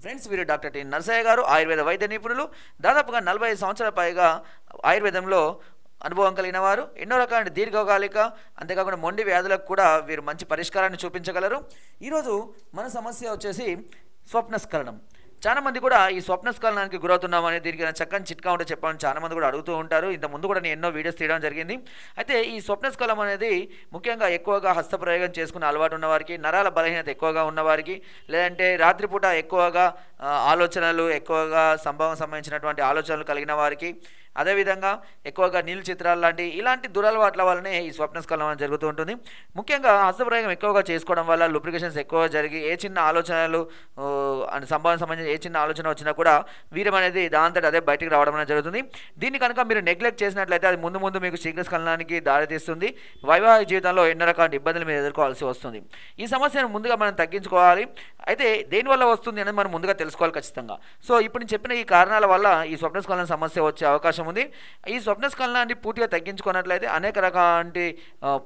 Friends వీరు doctor T Narasayya garu Ayurveda వైద్య నిపుణులు. దాదాపుగా నలభై సంవత్సరాల పైగా ఆయుర్వేదంలో అనుభవం కలిగిన వారు. ఎన్నో రకాల దీర్ఘకాలిక అంతేకాకుండా మొండి వ్యాధులకు కూడా వీరు మంచి పరిష్కారాన్ని చూపించగలరు. ఈరోజు మన సమస్య వచ్చేసి స్వప్నస్కరణం చాలా మంది కూడా ఈ స్వప్నస్ఖలనానికి గురవుతున్నామని దీనికి చక్కని చిట్కా ఉంటే చెప్పాలని చాలా మంది కూడా అడుగుతూ ఉంటారు. ఇంత ముందు కూడా నేను ఎన్నో వీడియోస్ తీయడం జరిగింది. అయితే ఈ స్వప్నస్ఖలం అనేది ముఖ్యంగా ఎక్కువగా హస్తప్రయోగం చేసుకునే అలవాటు ఉన్నవారికి నరాల బలహీనత ఎక్కువగా ఉన్నవారికి లేదంటే రాత్రిపూట ఎక్కువగా ఆలోచనలు ఎక్కువగా సంభవం సంబంధించినటువంటి ఆలోచనలు కలిగిన వారికి అదేవిధంగా ఎక్కువగా నీళ్ళు చిత్రాలు లాంటి ఇలాంటి దురలవాట్ల వల్లనే ఈ స్వప్నస్ఖలనం అనేది జరుగుతూ ఉంటుంది. ముఖ్యంగా హస్తప్రయోగం ఎక్కువగా చేసుకోవడం వల్ల లూబ్రికేషన్స్ ఎక్కువ జరిగి ఏ చిన్న ఆలోచనలు అండ్ సంభావన సంబంధించిన ఏ చిన్న ఆలోచన వచ్చినా కూడా వీరం అనేది దాంతట అదే బయటికి రావడం అనేది జరుగుతుంది. దీన్ని కనుక మీరు నెగ్లెక్ట్ చేసినట్లయితే అది ముందు ముందు మీకు శీఘ్రస్కలనానికి దారితీస్తుంది. వైవాహిక జీవితంలో ఎన్నో రకాల ఇబ్బందులు మీరు ఎదుర్కోవాల్సి వస్తుంది. ఈ సమస్యను ముందుగా మనం తగ్గించుకోవాలి. అయితే దేనివల్ల వస్తుంది అనేది మనం ముందుగా తెలుసుకోవాలి ఖచ్చితంగా. సో ఇప్పుడు నేను చెప్పిన ఈ కారణాల వల్ల ఈ స్వప్నస్కలన సమస్య వచ్చే అవకాశం ఉంది. ఈ స్వప్నస్ఖలనాన్ని పూర్తిగా తగ్గించుకున్నట్లయితే అనేక రకాల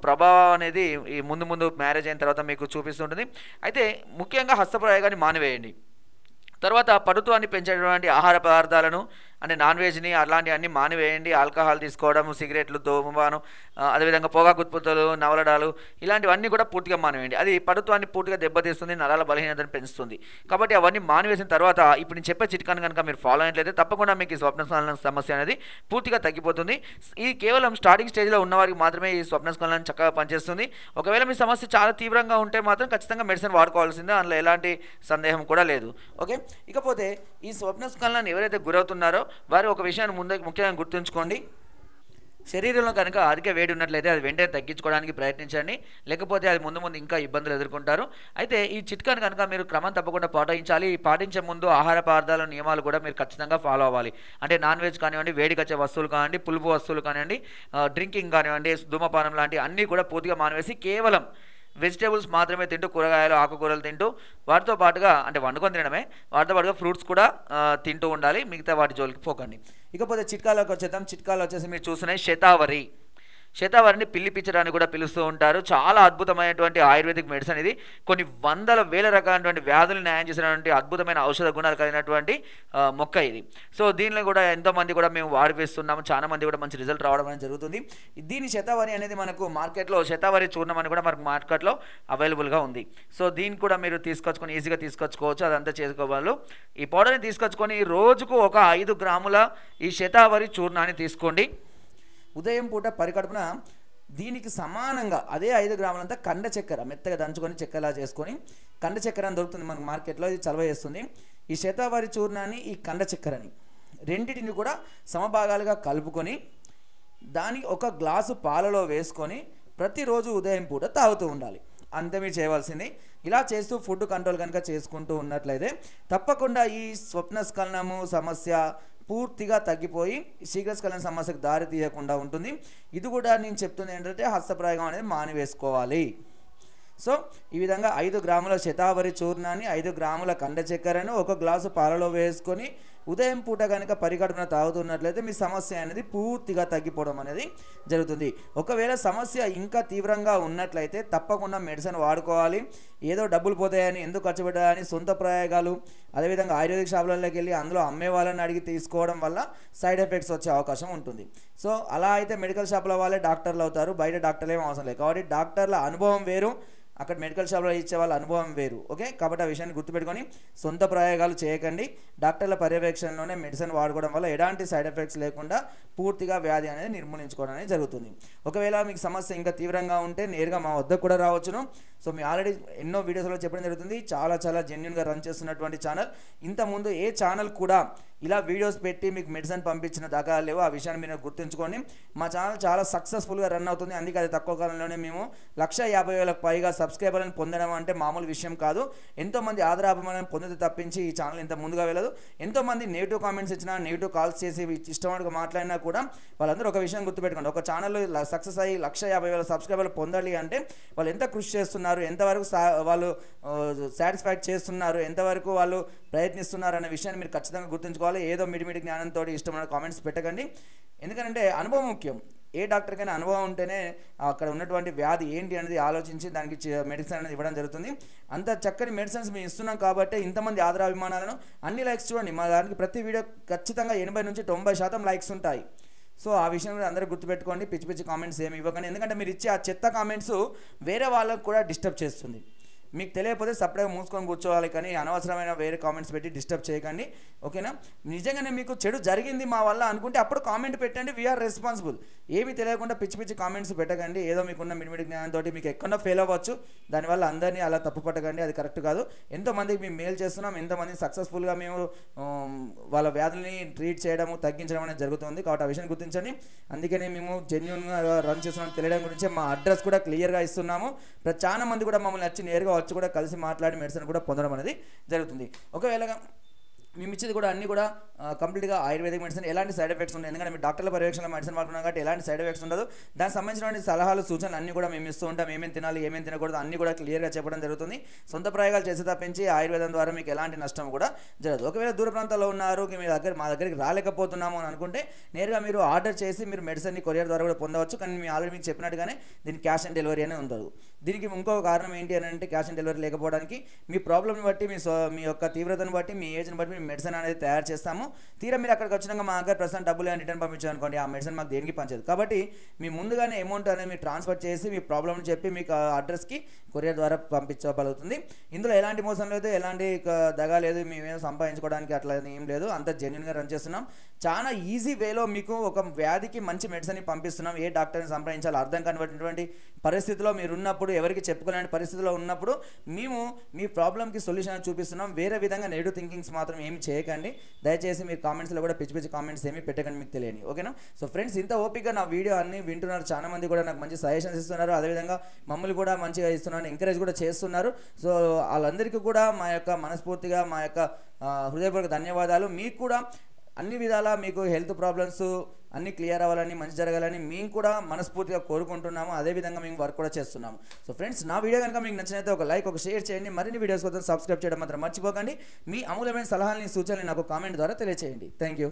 ప్రభావం అనేది ఈ ముందు ముందు మ్యారేజ్ అయిన తర్వాత మీకు చూపిస్తుంటుంది. అయితే ముఖ్యంగా హస్తప్రయోగాన్ని మానివేయండి. తర్వాత పడుత్వాన్ని పెంచేటువంటి ఆహార పదార్థాలను అంటే నాన్ వెజ్ని అలాంటివన్నీ మానివేయండి. ఆల్కహాల్ తీసుకోవడం సిగరెట్లు ధూమపానం అదేవిధంగా పొగాకు ఉత్పత్తులు నవలడాలు ఇలాంటివన్నీ కూడా పూర్తిగా మానివేయండి. అది పడుత్వాన్ని పూర్తిగా దెబ్బతీస్తుంది నరాల బలహీనతను పెంచుతుంది. కాబట్టి అవన్నీ మానివేసిన తర్వాత ఇప్పుడు నేను చెప్పే చిట్కాను కనుక మీరు ఫాలో అయినట్లయితే తప్పకుండా మీకు ఈ స్వప్న సమస్య అనేది పూర్తిగా తగ్గిపోతుంది. ఈ కేవలం స్టార్టింగ్ స్టేజ్లో ఉన్నవారికి మాత్రమే ఈ స్వప్న స్వప్నస్ఖలనం చక్కగా పనిచేస్తుంది. ఒకవేళ మీ సమస్య చాలా తీవ్రంగా ఉంటే మాత్రం ఖచ్చితంగా మెడిసిన్ వాడుకోవాల్సిందే. అందులో ఎలాంటి సందేహం కూడా లేదు. ఓకే? ఇకపోతే ఈ స్వప్న స్వప్నస్ఖలనాన్ని ఎవరైతే గురవుతున్నారో వారు ఒక విషయాన్ని ముందు ముఖ్యంగా గుర్తుంచుకోండి. శరీరంలో కనుక అధిక వేడి ఉన్నట్లయితే అది వెంటనే తగ్గించుకోవడానికి ప్రయత్నించండి. లేకపోతే అది ముందు ముందు ఇంకా ఇబ్బందులు ఎదుర్కొంటారు. అయితే ఈ చిట్కాను కనుక మీరు క్రమం తప్పకుండా పాటించాలి. పాటించే ముందు ఆహార పదార్థాల నియమాలు కూడా మీరు ఖచ్చితంగా ఫాలో అవ్వాలి. అంటే నాన్ వెజ్ కానివ్వండి వేడికి వచ్చే వస్తువులు కానివ్వండి పులుపు వస్తువులు కానివ్వండి డ్రింకింగ్ కానివ్వండి ధూమపానం లాంటి అన్నీ కూడా పూర్తిగా మానివేసి కేవలం వెజిటేబుల్స్ మాత్రమే తింటూ కూరగాయలు ఆకుకూరలు తింటూ వాటితో పాటుగా అంటే వండుకొని తినడమే. వాటితో పాటుగా ఫ్రూట్స్ కూడా తింటూ ఉండాలి. మిగతా వాటి జోలికి పోకండి. ఇకపోతే చిట్కాలోకి వచ్చేద్దాం. చిట్కాలు వచ్చేసి మీరు చూస్తున్నాయి శతావరి. శతావరిని పిల్లి కూడా పిలుస్తూ ఉంటారు. చాలా అద్భుతమైనటువంటి ఆయుర్వేదిక్ మెడిసిన్ ఇది. కొన్ని వందల వేల రకాలైనటువంటి వ్యాధులు న్యాయం చేసినటువంటి అద్భుతమైన ఔషధ గుణాలు కలిగినటువంటి మొక్క ఇది. సో దీనిలో కూడా ఎంతోమంది కూడా మేము వాడిపిస్తున్నాము. చాలా మంది కూడా మంచి రిజల్ట్ రావడం అనేది జరుగుతుంది. దీని శతావరి అనేది మనకు మార్కెట్లో శతావరి చూర్ణం అని కూడా మనకు మార్కెట్లో అవైలబుల్గా ఉంది. సో దీన్ని కూడా మీరు తీసుకొచ్చుకొని ఈజీగా తీసుకొచ్చుకోవచ్చు. అదంతా చేసుకోవాలి ఈ పౌడర్ని తీసుకొచ్చుకొని రోజుకు ఒక ఐదు గ్రాముల ఈ శతావరి చూర్ణాన్ని తీసుకోండి. ఉదయం పూట పరికడుపున దీనికి సమానంగా అదే ఐదు గ్రాములంతా కండ చక్కెర మెత్తగా దంచుకొని చక్కెరలా చేసుకొని కండ చక్కెర అని దొరుకుతుంది మనకు మార్కెట్లో ఇది చలవ చేస్తుంది. ఈ శతావరి చూర్ణాన్ని ఈ కండ చక్కెరని రెండింటిని కూడా సమభాగాలుగా కలుపుకొని దాని ఒక గ్లాసు పాలలో వేసుకొని ప్రతిరోజు ఉదయం పూట తాగుతూ ఉండాలి. అంతే మీరు చేయవలసింది. ఇలా చేస్తూ ఫుడ్ కంట్రోల్ కనుక చేసుకుంటూ ఉన్నట్లయితే తప్పకుండా ఈ స్వప్నస్ఖలనము సమస్య పూర్తిగా తగ్గిపోయి శీఘ్రస్ఖలన సమస్యకు దారి తీయకుండా ఉంటుంది. ఇది కూడా నేను చెప్తుంది ఏంటంటే హస్తప్రయోగం అనేది మానివేసుకోవాలి. సో ఈ విధంగా ఐదు గ్రాముల శతావరి చూర్ణాన్ని ఐదు గ్రాముల కండ చక్కెరను ఒక గ్లాసు పాలలో వేసుకొని ఉదయం పూట కనుక పరిగడుపున తాగుతున్నట్లయితే మీ సమస్య అనేది పూర్తిగా తగ్గిపోవడం అనేది జరుగుతుంది. ఒకవేళ సమస్య ఇంకా తీవ్రంగా ఉన్నట్లయితే తప్పకుండా మెడిసిన్ వాడుకోవాలి. ఏదో డబ్బులు పోతాయని ఎందుకు ఖర్చు పెట్టాలని సొంత ప్రయోగాలు అదేవిధంగా ఆయుర్వేదిక్ షాపులలోకి వెళ్ళి అందులో అమ్మే వాళ్ళని అడిగి తీసుకోవడం వల్ల సైడ్ ఎఫెక్ట్స్ వచ్చే అవకాశం ఉంటుంది. సో అలా అయితే మెడికల్ షాపుల వాళ్ళే డాక్టర్లు అవుతారు. బయట డాక్టర్లు ఏం అవసరం లేదు. కాబట్టి డాక్టర్ల అనుభవం వేరు. అక్కడ మెడికల్ షాప్లో ఇచ్చే వాళ్ళ అనుభవం వేరు ఓకే కాబట్టి ఆ విషయాన్ని గుర్తుపెట్టుకొని సొంత ప్రయోగాలు చేయకండి. డాక్టర్ల పర్యవేక్షణలోనే మెడిసిన్ వాడుకోవడం వల్ల ఎలాంటి సైడ్ ఎఫెక్ట్స్ లేకుండా పూర్తిగా వ్యాధి అనేది నిర్మూలించుకోవడం అనేది జరుగుతుంది. ఒకవేళ మీకు సమస్య ఇంకా తీవ్రంగా ఉంటే నేరుగా మా వద్దకు కూడా రావచ్చును. సో మీ ఆల్రెడీ ఎన్నో వీడియోస్లో చెప్పడం జరుగుతుంది. చాలా చాలా జెన్యున్గా రన్ చేస్తున్నటువంటి ఛానల్ ఇంతకుముందు ఏ ఛానల్ కూడా ఇలా వీడియోస్ పెట్టి మీకు మెడిసిన్ పంపించిన దాకా లేవు. ఆ విషయాన్ని మీరు గుర్తుంచుకొని మా ఛానల్ చాలా సక్సెస్ఫుల్గా రన్ అవుతుంది. అందుకే అది తక్కువ కాలంలోనే మేము లక్ష యాభై వేలకు పైగా సబ్స్క్రైబర్లను పొందడం అంటే మామూలు విషయం కాదు. ఎంతోమంది ఆదరాభిమానం పొందితే తప్పించి ఈ ఛానల్ ఇంత ముందుగా వెళ్ళదు. ఎంతోమంది నెగిటివ్ కామెంట్స్ ఇచ్చినా నెగిటివ్ కాల్స్ చేసి ఇష్టమైనగా మాట్లాడినా కూడా వాళ్ళందరూ ఒక విషయం గుర్తుపెట్టుకోండి. ఒక ఛానల్ సక్సెస్ అయ్యి లక్ష యాభై వేల సబ్స్క్రైబర్లు పొందాలి అంటే వాళ్ళు ఎంత కృషి చేస్తున్నారు ఎంతవరకు సా- వాళ్ళు సాటిస్ఫైడ్ చేస్తున్నారు ఎంతవరకు వాళ్ళు ప్రయత్నిస్తున్నారు అనే విషయాన్ని మీరు ఖచ్చితంగా గుర్తుంచుకోవాలి. ఏదో మిడిమిడి జ్ఞానంతో ఇష్టమైన కామెంట్స్ పెట్టకండి. ఎందుకంటే అనుభవం ముఖ్యం. ఏ డాక్టర్కైనా అనుభవం ఉంటేనే అక్కడ ఉన్నటువంటి వ్యాధి ఏంటి అనేది ఆలోచించి దానికి మెడిసిన్ అనేది ఇవ్వడం జరుగుతుంది. అంత చక్కని మెడిసిన్స్ మేము ఇస్తున్నాం కాబట్టి ఇంతమంది ఆదరాభిమానాలను అన్ని లైక్స్ చూడండి. మా దానికి ప్రతి వీడియో ఖచ్చితంగా ఎనభై నుంచి తొంభై శాతం లైక్స్ ఉంటాయి. సో ఆ విషయం కూడా అందరూ గుర్తుపెట్టుకోండి. పిచ్చి పిచ్చి కామెంట్స్ ఏమి ఇవ్వకండి. ఎందుకంటే మీరు ఇచ్చే ఆ చెత్త కామెంట్స్ వేరే వాళ్ళకు కూడా డిస్టర్బ్ చేస్తుంది. మీకు తెలియకపోతే సపరేట్గా మూసుకొని కూర్చోవాలి కానీ అనవసరమైన వేరే కామెంట్స్ పెట్టి డిస్టర్బ్ చేయకండి. ఓకేనా నిజంగానే మీకు చెడు జరిగింది మా వల్ల అనుకుంటే అప్పుడు కామెంట్ పెట్టండి. వీఆర్ రెస్పాన్సిబుల్ ఏమీ తెలియకుండా పిచ్చి పిచ్చి కామెంట్స్ పెట్టకండి. ఏదో మీకున్న మిడిమిడి జ్ఞానంతో మీకు ఎక్కడో ఫెయిల్ అవ్వచ్చు. దానివల్ల అందరినీ అలా తప్పు పట్టకండి. అది కరెక్ట్ కాదు. ఎంతోమందికి మేము మేలు చేస్తున్నాం. ఎంతోమంది సక్సెస్ఫుల్గా మేము um, వాళ్ళ వ్యాధుల్ని ట్రీట్ చేయడము తగ్గించడం అనేది జరుగుతుంది. కాబట్టి ఆ విషయాన్ని గుర్తించండి. అందుకనే మేము జెన్యున్గా రన్ చేస్తున్నాం తెలియడం గురించి మా అడ్రస్ కూడా క్లియర్గా ఇస్తున్నాము. చాలా మంది కూడా మమ్మల్ని వచ్చి నేరుగా వచ్చి కూడా కలిసి మాట్లాడి మెడిసిన్ కూడా పొందడం అనేది జరుగుతుంది. ఒకవేళ మేము ఇచ్చేది కూడా అన్ని కూడా కంప్లీట్గా ఆయుర్వేదిక్ మెడిసిన్ ఎలాంటి సైడ్ ఎఫెక్ట్స్ ఉన్నాయి? ఎందుకంటే మీ డాక్టర్ల పర్యవేక్షణలో మెడిసిన్ వాడుతున్నాం కాబట్టి ఎలాంటి సైడ్ ఎఫెక్ట్స్ ఉండదు. దానికి సంబంధించిన సలహాలు సూచనలు అన్ని కూడా మేము ఇస్తూ ఉంటాం. ఏమేమి తినాలి ఏమేమి తినకూడదు అన్ని కూడా క్లియర్గా చెప్పడం జరుగుతుంది. సొంత ప్రయోగాలు చేసి తప్పించి ఆయుర్వేదం ద్వారా మీకు ఎలాంటి నష్టం కూడా జరగదు. ఒకవేళ దూర ప్రాంతాల్లో ఉన్నారు మీ దగ్గర మా దగ్గరికి రాలేకపోతున్నాము అని అనుకుంటే నేరుగా మీరు ఆర్డర్ చేసి మీరు మెడిసిన్ని కొరియర్ ద్వారా కూడా పొందవచ్చు. కానీ మేము ఆల్రెడీ మీకు చెప్పినట్టుగానే దీన్ని క్యాష్ ఆన్ డెలివరీ అనేది ఉండదు. దీనికి ఇంకో కారణం ఏంటి అని అంటే క్యాష్ ఆన్ డెలివరీ లేకపోవడానికి మీ ప్రాబ్లమ్ని బట్టి మీ సో మీ యొక్క తీవ్రతను బట్టి మీ ఏజ్ని బట్టి మేము మెడిసిన్ అనేది తయారు చేస్తాము. తీరా మీరు అక్కడికి వచ్చినాక మా దగ్గర ప్రస్తుతం డబ్బులు అని రిటర్న్ పంపించారనుకోండి ఆ మెడిసిన్ మాకు దేనికి పంచదు కాబట్టి మీ ముందుగానే అమౌంట్ అనేది మీరు ట్రాన్స్ఫర్ చేసి మీ ప్రాబ్లమ్ని చెప్పి మీకు అడ్రస్కి కొరియర్ ద్వారా పంపించగలుగుతుంది ఇందులో ఎలాంటి మోసం లేదు ఎలాంటి దగా లేదు మేమేం సంపాదించుకోవడానికి అట్లా ఏం లేదు. అంత జెన్యున్గా రన్ చేస్తున్నాం. చాలా ఈజీ వేలో మీకు ఒక వ్యాధికి మంచి మెడిసిన్ పంపిస్తున్నాం. ఏ డాక్టర్ని సంప్రదించాలో అర్థం కానిటువంటి పరిస్థితిలో మీరు ఉన్నప్పుడు ఎవరికి చెప్పుకోలేని పరిస్థితిలో ఉన్నప్పుడు మేము మీ ప్రాబ్లమ్కి సొల్యూషన్ చూపిస్తున్నాం. వేరే విధంగా నెగిటివ్ థింకింగ్స్ మాత్రం ఏమి చేయకండి. దయచేసి మీరు కామెంట్స్లో కూడా పిచ్చి పిచ్చి కామెంట్స్ ఏమి పెట్టకండి మీకు తెలియని ఓకేనా సో ఫ్రెండ్స్ ఇంత ఓపిక నా వీడియో అన్ని వింటున్నారు. చాలా మంది కూడా నాకు మంచి సజెషన్స్ ఇస్తున్నారు. అదేవిధంగా మమ్మల్ని కూడా మంచిగా ఇస్తున్నారు ఎంకరేజ్ కూడా చేస్తున్నారు. సో వాళ్ళందరికీ కూడా మా యొక్క మనస్ఫూర్తిగా మా యొక్క హృదయపూర్వక ధన్యవాదాలు. మీకు కూడా అన్ని విధాలా మీకు హెల్త్ ప్రాబ్లమ్స్ అన్ని క్లియర్ అవ్వాలని మంచి జరగాలని మేము కూడా మనస్ఫూర్తిగా కోరుకుంటున్నాము. అదేవిధంగా మేము వర్క్ కూడా చేస్తున్నాము. సో ఫ్రెండ్స్ నా వీడియో కనుక మీకు నచ్చినైతే ఒక లైక్ ఒక షేర్ చేయండి. మరిన్ని వీడియోస్ కోసం సబ్స్క్రైబ్ చేయడం మాత్రం మర్చిపోకండి. మీ అమూల్యమైన సలహాలని సూచనలు నాకు కామెంట్ ద్వారా తెలియచేయండి. Thank you.